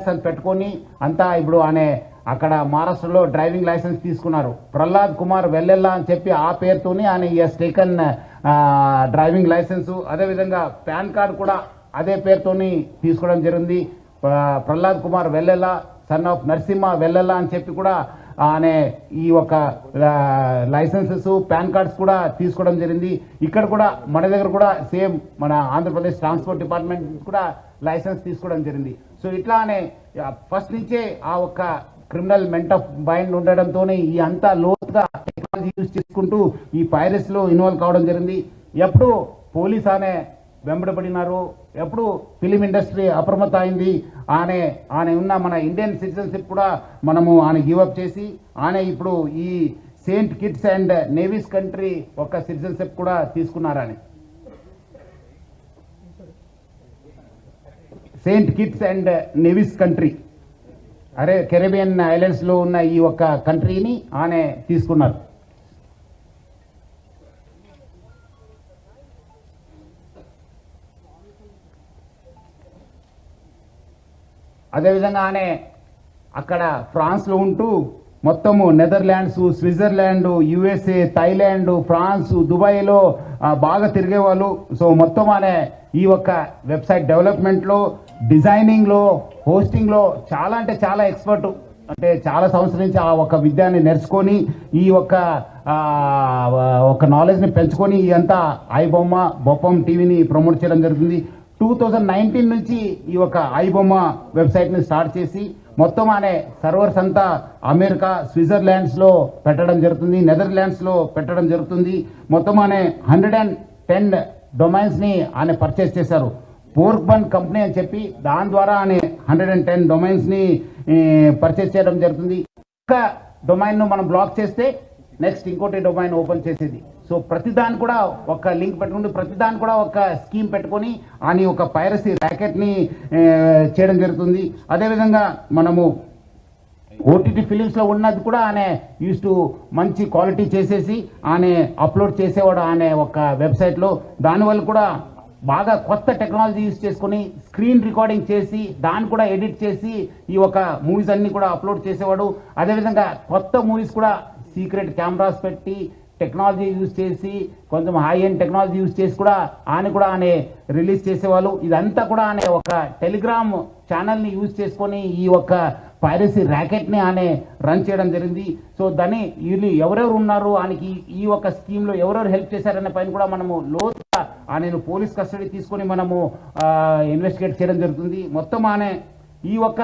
Licence పెట్టుకొని అంతా ఇప్పుడు అనే అక్కడ మహారాష్ట్రలో డ్రైవింగ్ లైసెన్స్ తీసుకున్నారు. ప్రహ్లాద్ కుమార్ వెల్లెల్లా అని చెప్పి ఆ పేరుతోని ఆయన ఎస్ టేకన్ డ్రైవింగ్ లైసెన్స్ అదేవిధంగా పాన్ కార్డ్ కూడా అదే పేరుతోని తీసుకోవడం జరిగింది. ప్రహ్లాద్ కుమార్ వెల్లెల్లా సన్ ఆఫ్ నరసింహ వెల్లెల్లా అని చెప్పి కూడా అనే ఈ ఒక లైసెన్సెస్ పాన్ కార్డ్స్ కూడా తీసుకోవడం జరిగింది. ఇక్కడ కూడా మన దగ్గర కూడా సేమ్ మన ఆంధ్రప్రదేశ్ ట్రాన్స్పోర్ట్ డిపార్ట్మెంట్ కూడా లైసెన్స్ తీసుకోవడం జరిగింది. సో ఇట్లానే ఫస్ట్ నుంచే ఆ ఒక్క క్రిమినల్ మెంట్ ఆఫ్ మైండ్ ఉండడంతో ఈ అంతా లోతుగా టెక్నాలజీ యూజ్ చేసుకుంటూ ఈ పైరస్లో ఇన్వాల్వ్ కావడం జరిగింది. ఎప్పుడు పోలీస్ అనే వెంబడబడినారు ఎప్పుడు ఫిలిం ఇండస్ట్రీ అప్రమత్త అయింది ఆనే ఆయన ఉన్న మన ఇండియన్ సిటిజన్షిప్ కూడా మనము ఆయన గివప్ చేసి ఆయన ఇప్పుడు ఈ Saint Kitts and Nevis country ఒక సిటిజన్షిప్ కూడా తీసుకున్నారని. Saint Kitts and Nevis country అరే కెరేబియన్ ఐలాండ్స్లో ఉన్న ఈ ఒక్క కంట్రీని ఆమె తీసుకున్నారు. అదేవిధంగా ఆమె అక్కడ ఫ్రాన్స్లో ఉంటూ మొత్తము Netherlands Switzerland USA Thailand France దుబాయ్లో బాగా తిరిగేవాళ్ళు. సో మొత్తం అనే ఈ ఒక్క వెబ్సైట్ డెవలప్మెంట్లో డిజైనింగ్లో హోస్టింగ్లో చాలా అంటే చాలా ఎక్స్పర్ట్. అంటే చాలా సంవత్సరం నుంచి ఆ ఒక విద్యాన్ని నేర్చుకొని ఈ ఒక్క ఒక నాలెడ్జ్ని పెంచుకొని ఇదంతా ఐబొమ్మ బొప్పం టీవీని ప్రమోట్ చేయడం జరుగుతుంది. టూ థౌజండ్ నైన్టీన్ నుంచి ఈ ఒక ఐబొమ్మ వెబ్సైట్ని స్టార్ట్ చేసి మొత్తం అనే సర్వర్స్ అంతా అమెరికా స్విట్జర్లాండ్స్లో పెట్టడం జరుగుతుంది నెదర్లాండ్స్లో పెట్టడం జరుగుతుంది. మొత్తం అనే హండ్రెడ్ అండ్ టెన్ డొమైన్స్ని ఆయన పర్చేస్ చేశారు. పోర్క్బన్ కంపెనీ అని చెప్పి దాని ద్వారా ఆయన హండ్రెడ్ అండ్ టెన్ డొమైన్స్ని పర్చేస్ చేయడం జరుగుతుంది. ఒక డొమైన్ను మనం బ్లాక్ చేస్తే నెక్స్ట్ ఇంకోటి డొమైన్ ఓపెన్ చేసేది. సో ప్రతిదాని కూడా ఒక లింక్ పెట్టుకుని ప్రతిదాని కూడా ఒక స్కీమ్ పెట్టుకొని అని ఒక పైరసీ ర్యాకెట్ని చేయడం జరుగుతుంది. అదేవిధంగా మనము ఓటీటీ ఫిలిమ్స్లో ఉన్నది కూడా ఆయన యూస్ టు మంచి క్వాలిటీ చేసేసి ఆయన అప్లోడ్ చేసేవాడు అనే ఒక వెబ్సైట్లో దానివల్ల కూడా బాగా కొత్త టెక్నాలజీ యూస్ చేసుకొని స్క్రీన్ రికార్డింగ్ చేసి దాన్ని కూడా ఎడిట్ చేసి ఈ ఒక మూవీస్ అన్ని కూడా అప్లోడ్ చేసేవాడు. అదేవిధంగా కొత్త మూవీస్ కూడా సీక్రెట్ కెమెరాస్ పెట్టి టెక్నాలజీ యూజ్ చేసి కొంచెం హై ఎండ్ టెక్నాలజీ యూజ్ చేసి కూడా ఆయన కూడా ఆయన రిలీజ్ చేసేవాళ్ళు. ఇదంతా కూడా ఆయన ఒక టెలిగ్రామ్ ఛానల్ని యూజ్ చేసుకొని ఈ ఒక పైరసీ ర్యాకెట్ని ఆమె రన్ చేయడం జరిగింది. సో దాన్ని వీళ్ళు ఎవరెవరు ఉన్నారు ఆయనకి ఈ యొక్క స్కీమ్లో ఎవరెవరు హెల్ప్ చేశారనే పైన కూడా మనము లోతుగా ఆయనను పోలీస్ కస్టడీ తీసుకొని మనము ఇన్వెస్టిగేట్ చేయడం జరుగుతుంది. మొత్తం ఆమె ఈ ఒక్క